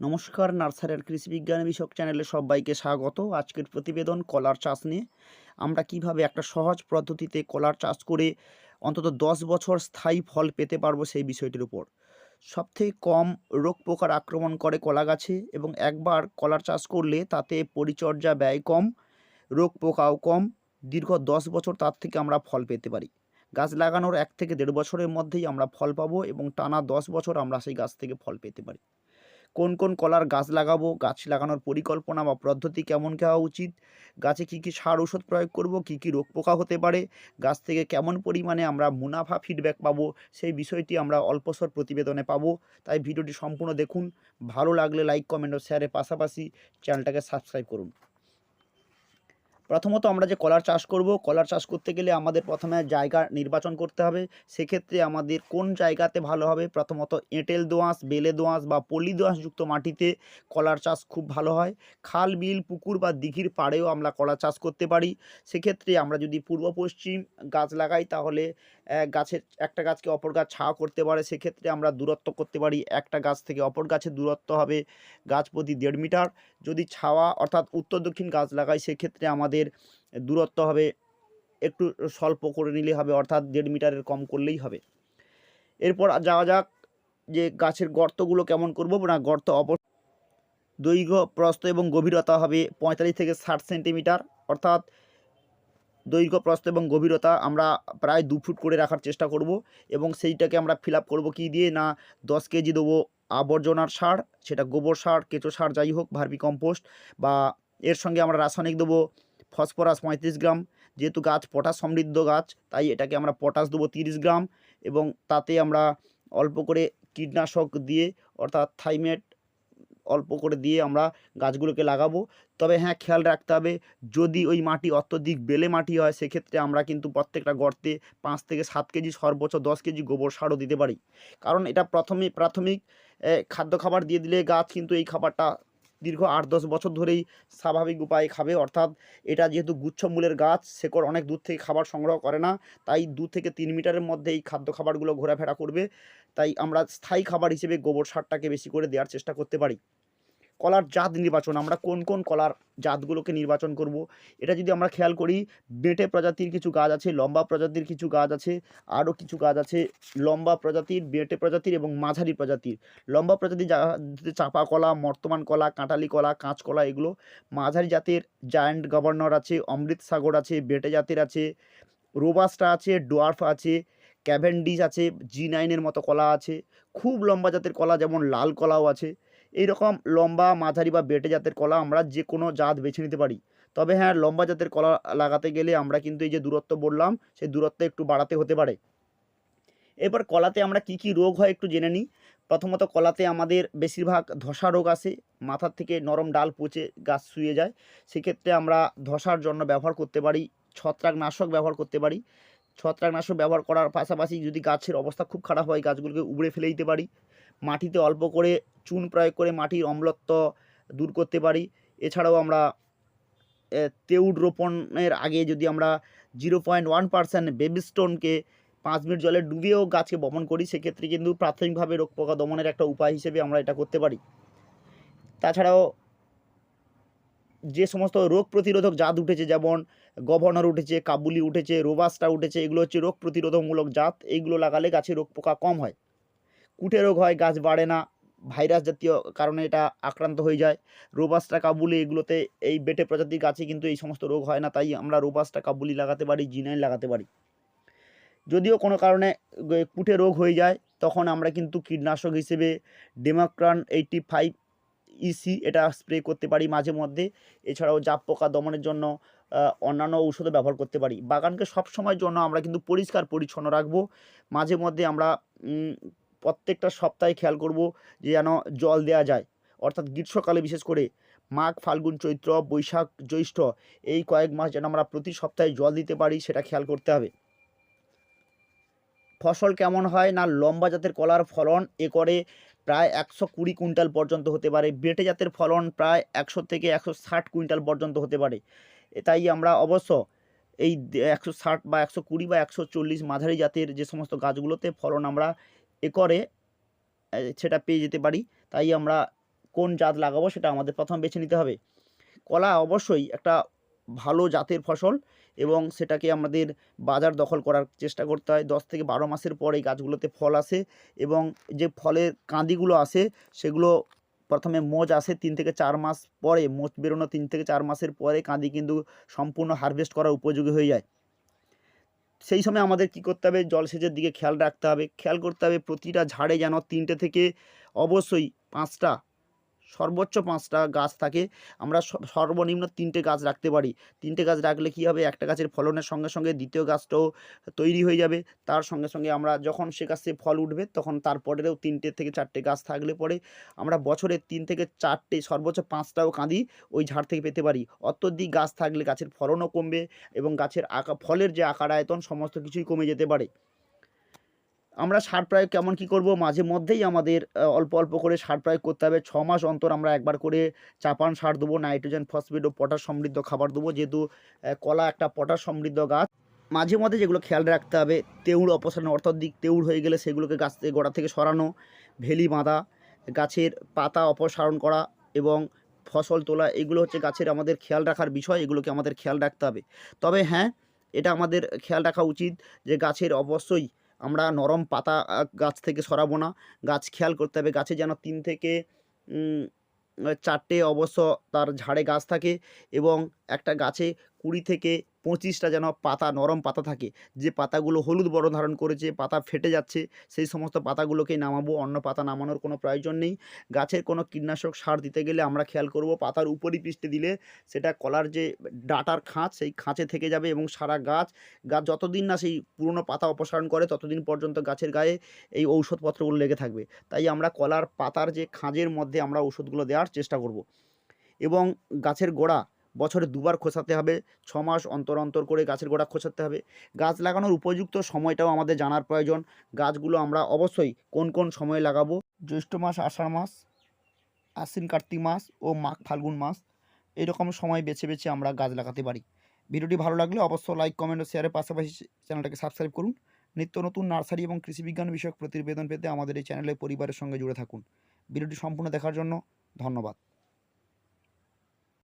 নমস্কার নার্সারির কৃষি বিজ্ঞান বিষয়ক চ্যানেলে সবাইকে স্বাগত। আজকের প্রতিবেদন কলার চাষ নিয়ে। আমরা কীভাবে একটা সহজ পদ্ধতিতে কলার চাষ করে অন্তত দশ বছর স্থায়ী ফল পেতে পারব সেই বিষয়টির উপর। সবথেকে কম রোগ পোকার আক্রমণ করে কলা গাছে এবং একবার কলার চাষ করলে তাতে পরিচর্যা ব্যয় কম, রোগ পোকাও কম, দীর্ঘ দশ বছর তার থেকে আমরা ফল পেতে পারি। গাছ লাগানোর এক থেকে দেড় বছরের মধ্যেই আমরা ফল পাবো এবং টানা দশ বছর আমরা সেই গাছ থেকে ফল পেতে পারি। কোন কোন কলার গাছ লাগাবো, গাছ লাগানোর পরিকল্পনা বা পদ্ধতি কেমন খাওয়া উচিত, গাছে কি কি সার ওষুধ প্রয়োগ করব, কি কি রোগ পোকা হতে পারে, গাছ থেকে কেমন পরিমাণে আমরা মুনাফা ফিডব্যাক পাবো, সেই বিষয়টি আমরা অল্পস্বর প্রতিবেদনে পাবো। তাই ভিডিওটি সম্পূর্ণ দেখুন, ভালো লাগলে লাইক কমেন্ট ও শেয়ারের পাশাপাশি চ্যানেলটাকে সাবস্ক্রাইব করুন। প্রথমত আমরা যে কলার চাষ করব, কলার চাষ করতে গেলে আমাদের প্রথমে জায়গা নির্বাচন করতে হবে। সেক্ষেত্রে আমাদের কোন জায়গাতে ভালো হবে? প্রথমত এঁটেল দোঁয়াশ বেলে দোঁয়াশ বা পলি দোঁয়াশযুক্ত মাটিতে কলার চাষ খুব ভালো হয়। খাল, বিল, পুকুর বা দিঘির পাড়েও আমরা কলা চাষ করতে পারি। সেক্ষেত্রে আমরা যদি পূর্ব পশ্চিম গাছ লাগাই তাহলে গাছের একটা গাছকে অপর গাছ ছাওয়া করতে পারে, সেক্ষেত্রে আমরা দূরত্ব করতে পারি। একটা গাছ থেকে অপর গাছের দূরত্ব হবে, গাছ প্রতি দেড় মিটার। যদি ছাওয়া অর্থাৎ উত্তর দক্ষিণ গাছ লাগাই, সেক্ষেত্রে আমাদের দূরত্ব হবে, একটু স্বল্প করে নিলে হবে, অর্থাৎ দেড় মিটারের কম করলেই হবে। এরপর যাওয়া যাক যে গাছের গর্তগুলো কেমন করব। না, গর্ত অপ দৈর্ঘ্য, প্রস্থ এবং গভীরতা হবে পঁয়তাল্লিশ থেকে ষাট সেন্টিমিটার, অর্থাৎ দৈর্ঘ্য, প্রস্থ এবং গভীরতা আমরা প্রায় দু ফুট করে রাখার চেষ্টা করব এবং সেইটাকে আমরা ফিল আপ করব কী দিয়ে না দশ কেজি দেবো আবর্জনার সার, সেটা গোবর সার, কেঁচো সার, যাই হোক, ভার্মি কম্পোস্ট বা এর সঙ্গে আমরা রাসায়নিক দেবো ফসফরাস পঁয়ত্রিশ গ্রাম, যেহেতু গাছ পটাশ সমৃদ্ধ গাছ, তাই এটাকে আমরা পটাশ দেবো তিরিশ গ্রাম এবং তাতে আমরা অল্প করে কীটনাশক দিয়ে অর্থাৎ থাইমেট অল্প করে দিয়ে আমরা গাছগুলোকে লাগাবো। তবে হ্যাঁ খেয়াল রাখতে হবে, যদি ওই মাটি অত্যধিক বেলে মাটি হয়, সেক্ষেত্রে আমরা কিন্তু প্রত্যেকটা গর্তে পাঁচ থেকে সাত কেজি সর্বোচ্চ দশ কেজি গোবর সারও দিতে পারি। কারণ এটা প্রথমে, প্রাথমিক খাদ্য খাবার দিয়ে দিলে গাছ কিন্তু এই খাবারটা দীর্ঘ আট দশ বছর ধরেই স্বাভাবিক উপায়ে খাবে। অর্থাৎ এটা যেহেতু গুচ্ছমূলের গাছ, শেকড় অনেক দূর থেকে খাবার সংগ্রহ করে না, তাই দু থেকে তিন মিটারের মধ্যে এই খাদ্য খাবারগুলো ঘোরাফেরা করবে। তাই আমরা স্থায়ী খাবার হিসেবে গোবর সারটাকে বেশি করে দেওয়ার চেষ্টা করতে পারি। কলার জাত নির্বাচন, আমরা কোন কোন কলার জাতগুলোকে নির্বাচন করব, এটা যদি আমরা খেয়াল করি, বেঁটে প্রজাতির কিছু গাছ আছে, লম্বা প্রজাতির কিছু গাছ আছে, আরও কিছু গাছ আছে, লম্বা প্রজাতির, বেঁটে প্রজাতির এবং মাঝারি প্রজাতির। লম্বা প্রজাতির চাপা কলা মর্তমান কলা কাঁটালি কলা, কাঁচ কলা, এগুলো মাঝারি জাতের জায়ান্ট গভর্নর আছে, অমৃত সাগর আছে, বেটে জাতের আছে রোবাস্টা আছে ডোয়ার্ফ আছে ক্যাভেন্ডিস আছে জি নাইনের মতো কলা আছে, খুব লম্বা জাতের কলা, যেমন লাল কলাও আছে। এই রকম লম্বা মাঝারি বা বেটে জাতের কলা আমরা যে কোনো জাত বেছে নিতে পারি। তবে হ্যাঁ লম্বা জাতের কলা লাগাতে গেলে আমরা কিন্তু এই যে দূরত্ব বললাম, সেই দূরত্ব একটু বাড়াতে হতে পারে। এরপর কলাতে আমরা কি কি রোগ হয় একটু জেনে নিই। প্রথমত কলাতে আমাদের বেশিরভাগ ধসা রোগ আসে, মাথার থেকে নরম ডাল পচে গাছ শুয়ে যায়। সেক্ষেত্রে আমরা ধসার জন্য ব্যবহার করতে পারি, ছত্রাকনাশক ব্যবহার করতে পারি। ছত্রাকনাশক ব্যবহার করার পাশাপাশি যদি গাছের অবস্থা খুব খারাপ হয়, গাছগুলোকে উবড়ে ফেলে দিতে পারি। মাটিতে অল্প করে চুন প্রয়োগ করে মাটির অম্লত্ব দূর করতে পারি। এছাড়াও আমরা তেউড রোপণের আগে যদি আমরা জিরো পয়েন্ট ওয়ান পার্সেন্ট বেবিস্টোনকে পাঁচ মিনিট জলে ডুবিয়েও গাছকে বপন করি, সেক্ষেত্রে কিন্তু প্রাথমিকভাবে রোগ পোকা দমনের একটা উপায় হিসেবে আমরা এটা করতে পারি। তাছাড়াও যে সমস্ত রোগ প্রতিরোধক জাত উঠেছে, যেমন গভর্নর উঠেছে, কাবুলি উঠেছে রোবাস্টা উঠেছে, এগুলো হচ্ছে রোগ প্রতিরোধকমূলক জাত, এইগুলো লাগালে গাছে রোগ পোকা কম হয়। কুটে রোগ হয়, গাছ বাড়ে না ভাইরাস জাতীয় কারণে এটা আক্রান্ত হয়ে যায়। রোবাস্টা কাবুলি এগুলোতে এই বেটে প্রজাতির গাছে কিন্তু এই সমস্ত রোগ হয় না, তাই আমরা রোবাস্টা কাবুলি লাগাতে পারি জিনাইন লাগাতে পারি। যদিও কোনো কারণে কুটে রোগ হয়ে যায়, তখন আমরা কিন্তু কীটনাশক হিসেবে ডেমাক্রান এইটটি ফাইভ ইসি এটা স্প্রে করতে পারি মাঝে মধ্যে। এছাড়াও জাপ পোকা দমনের জন্য অন্যান্য ঔষধও ব্যবহার করতে পারি। বাগানকে সব সময়ের জন্য আমরা কিন্তু পরিষ্কার, পরিচ্ছন্ন রাখব। মাঝে মধ্যে আমরা প্রত্যেকটা সপ্তাহে খেয়াল করব যে যেন জল দেওয়া যায়। অর্থাৎ গ্রীষ্মকালে বিশেষ করে মাঘ, ফাল্গুন, চৈত্র, বৈশাখ, জ্যৈষ্ঠ, এই কয়েক মাস যেন আমরা প্রতি সপ্তাহে জল দিতে পারি, সেটা খেয়াল করতে হবে। ফসল কেমন হয় না লম্বা জাতের কলার ফলন, একরে প্রায় একশো কুড়ি কুইন্টাল পর্যন্ত হতে পারে। বেটে জাতের ফলন প্রায় একশো থেকে একশো ষাট কুইন্টাল পর্যন্ত হতে পারে। তাই আমরা অবশ্য এই একশো ষাট বা একশো কুড়ি বা একশো চল্লিশ মাঝারি জাতের যে সমস্ত গাছগুলোতে ফলন আমরা একরে সেটা পেয়ে যেতে পারি। তাই আমরা কোন জাত লাগাবো সেটা আমাদের প্রথম বেছে নিতে হবে। কলা অবশ্যই একটা ভালো জাতের ফসল এবং সেটাকে আমাদের বাজার দখল করার চেষ্টা করতে হয়। দশ থেকে বারো মাসের পর এই গাছগুলোতে ফল আসে এবং যে ফলের কাঁদিগুলো আসে সেগুলো প্রথমে মোচ আসে, তিন থেকে চার মাস পরে মোচ বেরোনো তিন থেকে চার মাসের পরে কাঁদি কিন্তু সম্পূর্ণ হারভেস্ট করার উপযোগী হয়ে যায়। সেই সময় আমাদের কী করতে হবে? জলসেচের দিকে খেয়াল রাখতে হবে। খেয়াল করতে হবে প্রতিটা ঝাড়ে যেন তিনটে থেকে অবশ্যই পাঁচটা সর্বোচ্চ পাঁচটা গাছ থাকে, আমরা সর্বনিম্ন তিনটে গাছ রাখতে পারি। তিনটে গাছ রাখলে কী হবে? একটা গাছের ফলনের সঙ্গে সঙ্গে দ্বিতীয় গাছটাও তৈরি হয়ে যাবে। তার সঙ্গে সঙ্গে আমরা যখন সে গাছে ফল উঠবে, তখন তারপরেও তিনটে থেকে চারটে গাছ থাকলে পরে আমরা বছরে তিন থেকে চারটে, সর্বোচ্চ পাঁচটাও কাঁদি ওই ঝাড় থেকে পেতে পারি। অত্যধিক গাছ থাকলে গাছের ফলনও কমবে এবং গাছের আকা, ফলের যে আকার আয়তন, সমস্ত কিছুই কমে যেতে পারে। আমরা সার প্রয়োগ কেমন কি করব? মাঝে মধ্যেই আমাদের অল্প অল্প করে সার প্রয়োগ করতে হবে। ছ মাস অন্তর আমরা একবার করে চাপান সার দেবো, নাইট্রোজেন, ফসফেট ও পটাশ সমৃদ্ধ খাবার দেবো। যেহেতু কলা একটা পটাশ সমৃদ্ধ গাছ, মাঝে মধ্যে যেগুলো খেয়াল রাখতে হবে, তেউড় অপসারণ অর্থাৎ দিক তেউড় হয়ে গেলে সেগুলোকে গাছ থেকে, গোড়া থেকে সরানো, ভেলি বাঁধা, গাছের পাতা অপসারণ করা এবং ফসল তোলা, এগুলো হচ্ছে গাছের আমাদের খেয়াল রাখার বিষয়, এগুলোকে আমাদের খেয়াল রাখতে হবে। তবে হ্যাঁ এটা আমাদের খেয়াল রাখা উচিত যে গাছের অবশ্যই আমরা নরম পাতা গাছ থেকে সরাবো না। গাছ খেয়াল করতে হবে, গাছে যেন তিন থেকে চারটে অবশ্য তার ঝাড়ে গাছ থাকে এবং একটা গাছে কুড়ি থেকে পঁচিশটা যেন পাতা, নরম পাতা থাকে, যে পাতাগুলো হলুদ বর্ণ ধারণ করেছে, পাতা ফেটে যাচ্ছে, সেই সমস্ত পাতাগুলোকে নামাবো, অন্য পাতা নামানোর কোনো প্রয়োজন নেই। গাছের কোনো কীটনাশক সার দিতে গেলে আমরা খেয়াল করব, পাতার উপরি পৃষ্ঠে দিলে সেটা কলার যে ডাটার খাঁচ, সেই খাঁচে থেকে যাবে এবং সারা গাছ গাছ যতদিন না সেই পুরনো পাতা অপসারণ করে, ততদিন পর্যন্ত গাছের গায়ে এই ঔষধপত্রগুলো লেগে থাকবে। তাই আমরা কলার পাতার যে খাঁজের মধ্যে আমরা ওষুধগুলো দেওয়ার চেষ্টা করব। এবং গাছের গোড়া বছরে দুবার খোঁচাতে হবে, ছ মাস অন্তর অন্তর করে গাছের গোড়া খোঁচাতে হবে। গাছ লাগানোর উপযুক্ত সময়টাও আমাদের জানার প্রয়োজন। গাছগুলো আমরা অবশ্যই কোন কোন সময়ে লাগাবো? জ্যৈষ্ঠ মাস, আষাঢ় মাস, আশ্বিন কার্তিক মাস ও মাঘ ফাল্গুন মাস এরকম সময় বেছে বেছে আমরা গাছ লাগাতে পারি। ভিডিওটি ভালো লাগলে অবশ্যই লাইক কমেন্ট ও শেয়ারের পাশাপাশি চ্যানেলটাকে সাবস্ক্রাইব করুন। নিত্য নতুন নার্সারি এবং কৃষি বিজ্ঞান বিষয়ক প্রতিবেদন পেতে আমাদের এই চ্যানেলে পরিবারের সঙ্গে জুড়ে থাকুন। ভিডিওটি সম্পূর্ণ দেখার জন্য ধন্যবাদ।